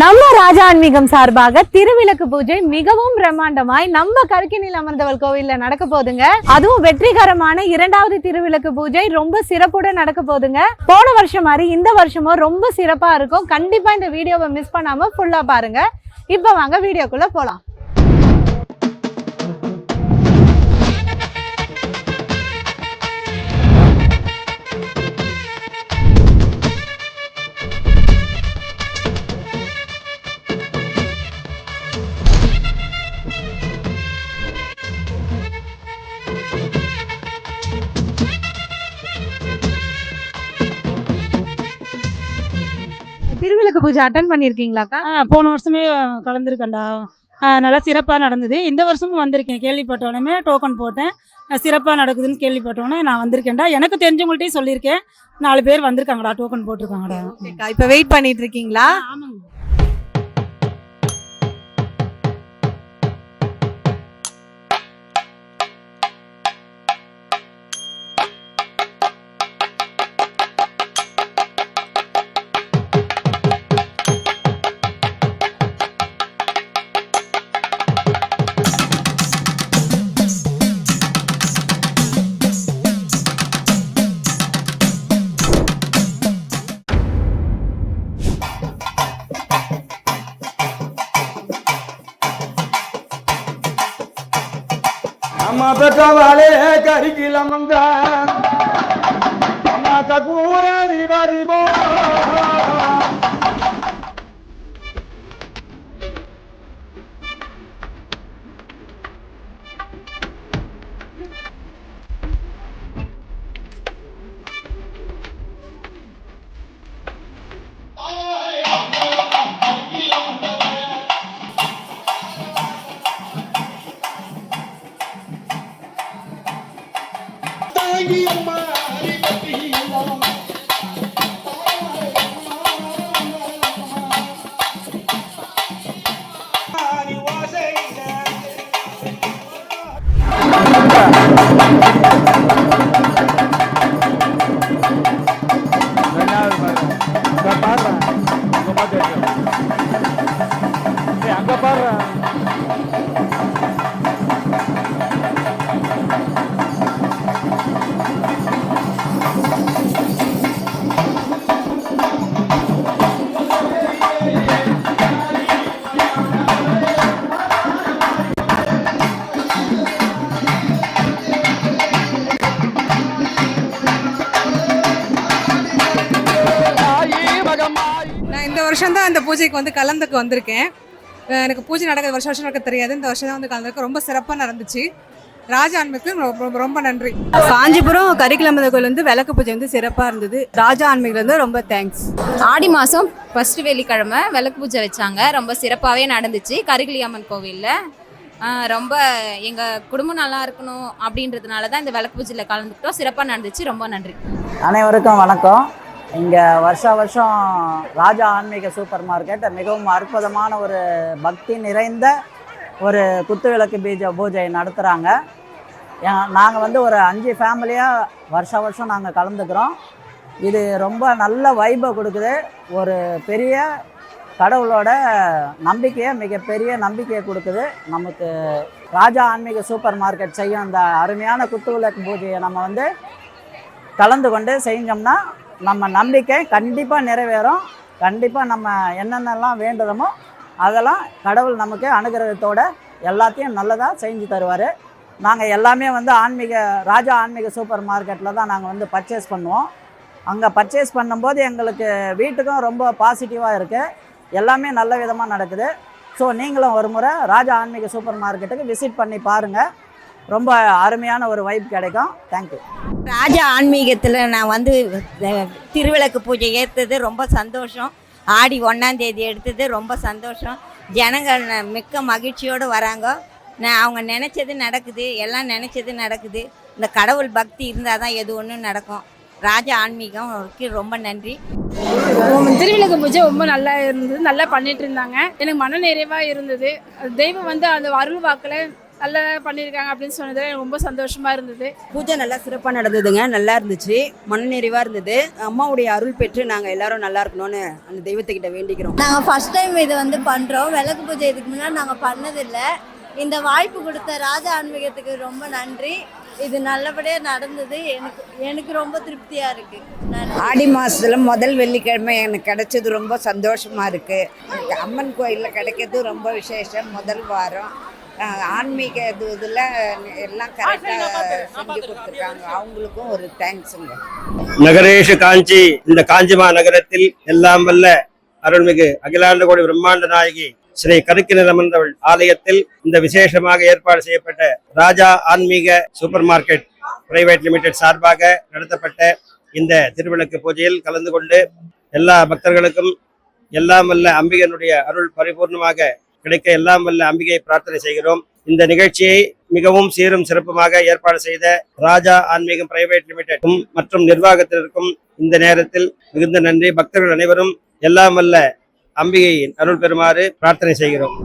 நம்ம ராஜா ஆன்மீகம் சார்பாக திருவிளக்கு பூஜை மிகவும் பிரம்மாண்டமாய் நம்ம கருக்கினில் அமர்ந்தவள் கோவில்ல நடக்க போதுங்க அதுவும் வெற்றிகரமான இரண்டாவது திருவிளக்கு பூஜை ரொம்ப சிறப்புடன் நடக்க போகுதுங்க. போன வருஷம் மாதிரி இந்த வருஷமும் ரொம்ப சிறப்பா இருக்கும். கண்டிப்பா இந்த வீடியோவை மிஸ் பண்ணாம ஃபுல்லா பாருங்க. இப்ப வாங்க வீடியோக்குள்ள போலாம். திருவிளக்கு பூஜை அட்டன் பண்ணிருக்கீங்களாக்கா? ஆ போன வருஷமே கலந்துருக்கேன்டா. நல்லா சிறப்பாக நடந்தது. இந்த வருஷமும் வந்திருக்கேன். கேள்விப்பட்டோடனே டோக்கன் போட்டேன். சிறப்பாக நடக்குதுன்னு கேள்விப்பட்டோன்னே நான் வந்திருக்கேன்டா. எனக்கு தெரிஞ்சவங்கள்ட்டையும் சொல்லியிருக்கேன். நாலு பேர் வந்திருக்காங்கடா டோக்கன் போட்டிருக்காங்கடா. இப்ப வெயிட் பண்ணிட்டு இருக்கீங்களா? அம்மா பெற்றவாளே கருகிலம் வந்தான் அம்மா தூரதி அங்க பாரு வருஷம் தான் அந்த பூஜைக்கு வந்து கலந்துக்கு வந்திருக்கேன். எனக்கு பூஜை நடக்க வருஷம் வருஷம் நடக்க தெரியாது. இந்த வருஷம் தான் வந்து கலந்துருக்கு ரொம்ப சிறப்பாக நடந்துச்சு. ராஜா ஆன்மீகத்துக்கு ரொம்ப- ரொம்ப- நன்றி. காஞ்சிபுரம் கரிக்கிழமை கோயில் வந்து விளக்கு பூஜை வந்து சிறப்பாக இருந்தது. ராஜா ஆன்மீகில் வந்து ரொம்ப தேங்க்ஸ் ஆடி மாதம் ஃபர்ஸ்ட் வெள்ளிக்கிழமை விளக்கு பூஜை வச்சாங்க. ரொம்ப சிறப்பாகவே நடந்துச்சு கருகிலி அம்மன் கோவிலில் ரொம்ப எங்கள் குடும்பம் நல்லா இருக்கணும் அப்படின்றதுனால தான் இந்த விளக்கு பூஜையில் கலந்துக்கிட்டோம். சிறப்பாக நடந்துச்சு. ரொம்ப நன்றி. அனைவருக்கும் வணக்கம். இங்கே வருஷா வருஷம் ராஜா ஆன்மீக சூப்பர் மார்க்கெட் மிகவும் அற்புதமான ஒரு பக்தி நிறைந்த ஒரு குத்துவிளக்கு பீஜ பூஜை நடத்துகிறாங்க நாங்கள் வந்து ஒரு அஞ்சு ஃபேமிலியாக வருஷா வருஷம் நாங்கள் கலந்துக்கிறோம். இது ரொம்ப நல்ல வைபை கொடுக்குது. ஒரு பெரிய கடவுளோட நம்பிக்கையை மிகப்பெரிய நம்பிக்கையை கொடுக்குது. நமக்கு ராஜா ஆன்மீக சூப்பர் மார்க்கெட் செய்யும் அந்த அருமையான குத்துவிளக்கு பூஜையை நம்ம வந்து கலந்து கொண்டு செஞ்சோம்னா நம்ம நம்பிக்கை கண்டிப்பாக நிறைவேறும். கண்டிப்பாக நம்ம என்னென்னலாம் வேண்டுதமோ அதெல்லாம் கடவுள் நமக்கு அனுகிரகத்தோட எல்லாத்தையும் நல்லதாக செஞ்சு தருவார். நாங்கள் எல்லாமே வந்து ஆன்மீக ராஜா ஆன்மீக சூப்பர் மார்க்கெட்டில் தான் நாங்கள் வந்து பர்ச்சேஸ் பண்ணுவோம். அங்கே பர்ச்சேஸ் பண்ணும்போது எங்களுக்கு வீட்டுக்கும் ரொம்ப பாசிட்டிவாக இருக்குது எல்லாமே நல்ல விதமாக நடக்குது. ஸோ நீங்களும் ஒரு முறை ராஜா ஆன்மீக சூப்பர் மார்க்கெட்டுக்கு விசிட் பண்ணி பாருங்கள் ரொம்ப அருமையான ஒரு வைப் கிடைக்கும். தேங்க்யூ ராஜா ஆன்மீகத்தில் நான் வந்து திருவிளக்கு பூஜை ஏற்றது ரொம்ப சந்தோஷம். ஆடி ஒன்றாம் தேதி எடுத்தது ரொம்ப சந்தோஷம். ஜனங்கள் ந- மிக்க மகிழ்ச்சியோடு வராங்க. நான் அவங்க நினச்சது நடக்குது எல்லாம் நினச்சது நடக்குது. இந்த கடவுள் பக்தி இருந்தால் தான் எது ஒன்றும் நடக்கும். ராஜா ஆன்மீகம் ரொம்ப நன்றி. திருவிளக்கு பூஜை ரொம்ப நல்லா இருந்தது நல்லா பண்ணிட்டு இருந்தாங்க. எனக்கு மன நிறைவாக இருந்தது தெய்வம் வந்து அந்த அருள் வாக்கில் நல்லா பண்ணியிருக்காங்க அப்படின்னு சொன்னது ரொம்ப சந்தோஷமா இருந்தது. பூஜை நல்லா சிறப்பாக நடந்ததுங்க. நல்லா இருந்துச்சு. மனநிறைவாக இருந்தது. அம்மாவுடைய அருள் பெற்று நாங்கள் எல்லாரும் நல்லா இருக்கணும்னு அந்த தெய்வத்துக்கிட்ட வேண்டிக்கிறோம். நாங்கள் ஃபர்ஸ்ட் டைம் இது வந்து பண்ணுறோம் விளக்கு பூஜை இதுக்கு முன்னாடி நாங்கள் பண்ணதில்லை. இந்த வாய்ப்பு கொடுத்த ராஜா ஆன்மீகத்துக்கு ரொம்ப நன்றி. இது நல்லபடியாக நடந்தது. எனக்கு எனக்கு ரொம்ப திருப்தியாக இருக்குது ஆடி மாதத்துல முதல் வெள்ளிக்கிழமை எனக்கு கிடைச்சது ரொம்ப சந்தோஷமா இருக்கு. எனக்கு அம்மன் கோயிலில் கிடைக்கிறது ரொம்ப விசேஷம். முதல் வாரம். ஆன்மீக இது இதில் எல்லாம் கரெக்டாக செஞ்சு கொடுத்துருக்காங்க. அவங்களுக்கும் ஒரு தேங்க்ஸுங்க நகரேஷு காஞ்சி இந்த காஞ்சிமா நகரத்தில் எல்லாம் வல்ல அருள்மிகு அகிலாண்ட கோடி பிரம்மாண்ட நாயகி ஸ்ரீ கருக்கிணர் அமர்ந்தவள் ஆலயத்தில் இந்த விசேஷமாக ஏற்பாடு செய்யப்பட்ட ராஜா ஆன்மீக சூப்பர் மார்க்கெட் பிரைவேட் லிமிடெட் சார்பாக நடத்தப்பட்ட இந்த திருவிளக்கு பூஜையில் கலந்து கொண்டு எல்லா பக்தர்களுக்கும் எல்லாம் வல்ல அம்பிகனுடைய அருள் பரிபூர்ணமாக கிடைக்க எல்லாம் வல்ல அம்பிகை பிரார்த்தனை செய்கிறோம். இந்த நிகழ்ச்சியை மிகவும் சீரும் சிறப்புமாக ஏற்பாடு செய்த ராஜா ஆன்மீகம் பிரைவேட் லிமிடெடும் மற்றும் நிர்வாகத்திற்கும் இந்த நேரத்தில் மிகுந்த நன்றி. பக்தர்கள் அனைவரும் எல்லாம் வல்ல அம்பிகையின் அருள் பெறுமாறு பிரார்த்தனை செய்கிறோம்.